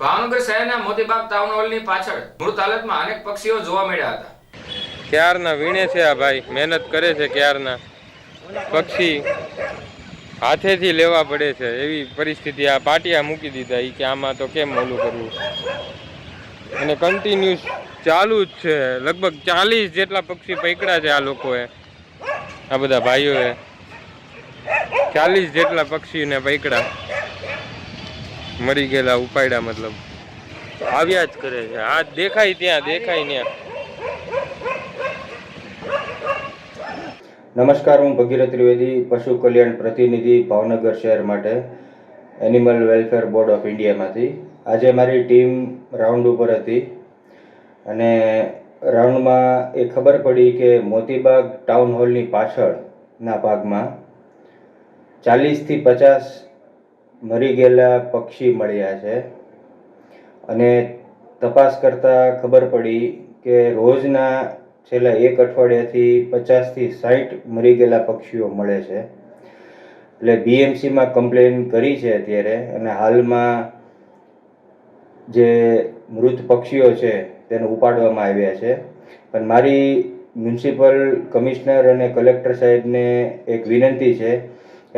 ભાવનગર શહેરના મોતીબાગ ટાઉન હોલની પાછળ મૃત હાલતમાં અનેક પક્ષીઓ જોવા મળ્યા હતા. ક્યારના વીણે છે આ ભાઈ? મહેનત કરે છે ક્યારના? પક્ષી હાથેથી લેવા પડે છે. એવી પરિસ્થિતિ આ પાટિયા મૂકી દીધા એ કે આમાં તો કેમ ઓલું કરવું? અને કન્ટિન્યુઅસ ચાલુ જ છે. લગભગ ચાલીસ જેટલા પક્ષી પકડ્યા છે આ લોકોએ. આ બધા ભાઈઓએ. ચાલીસ જેટલા પક્ષીને પકડ્યા મરી ગયેલા ઉપાડ્યા મતલબ. આવ્યા જ કરે છે. આ દેખાય ત્યાં દેખાય ત્યાં. નમસ્કાર, હું ભગીરથ ત્રિવેદી, પશુ કલ્યાણ પ્રતિનિધિ, ભાવનગર શહેર માટે એનિમલ વેલફેર બોર્ડ ઓફ ઇન્ડિયામાંથી આજે મારી ટીમ રાઉન્ડ ઉપર હતી અને રાઉન્ડમાં એ ખબર પડી કે મોતીબાગ ટાઉન હોલની પાછળના ભાગમાં ચાલીસથી પચાસ મરી ગયેલા પક્ષી મળ્યા છે. અને તપાસ કરતાં ખબર પડી કે રોજના છેલ્લા એક અઠવાડિયાથી પચાસથી સાઠ મરી ગયેલા પક્ષીઓ મળે છે. એટલે બીએમસીમાં કમ્પ્લેન કરી છે અત્યારે અને હાલમાં જે મૃત પક્ષીઓ છે તેને ઉપાડવામાં આવ્યા છે. પણ મારી મ્યુનિસિપલ કમિશનર અને કલેક્ટર સાહેબને એક વિનંતી છે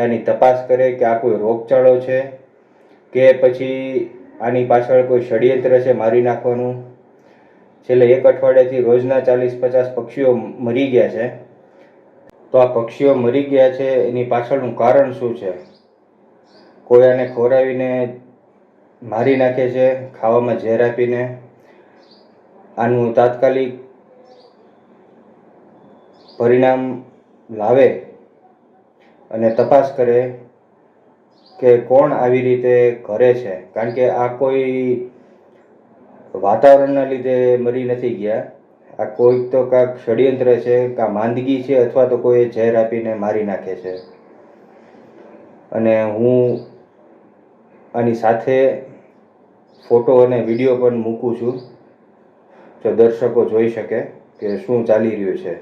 આની તપાસ કરે કે આ કોઈ રોગચાળો છે, કે પછી આની પાછળ કોઈ ષડયંત્ર છે મારી નાખવાનું. છેલ્લે એક અઠવાડિયાથી રોજના ચાલીસ પચાસ પક્ષીઓ મરી ગયા છે. તો આ પક્ષીઓ મરી ગયા છે, એની પાછળનું કારણ શું છે? કોઈ આને ખોરાવીને મારી નાખે છે, ખાવામાં ઝેર આપીને? આનું તાત્કાલિક પરિણામ લાવે? અને તપાસ કરે કે કોણ આવી રીતે કરે છે. કારણ કે આ કોઈ વાતાવરણના લીધે મરી નથી ગયા. આ કોઈક તો કાંક ષડયંત્ર છે કાં માંદગી છે અથવા તો કોઈ ઝેર આપીને મારી નાખે છે. અને હું આની સાથે ફોટો અને વીડિયો પણ મૂકું છું જો દર્શકો જોઈ શકે કે શું ચાલી રહ્યું છે.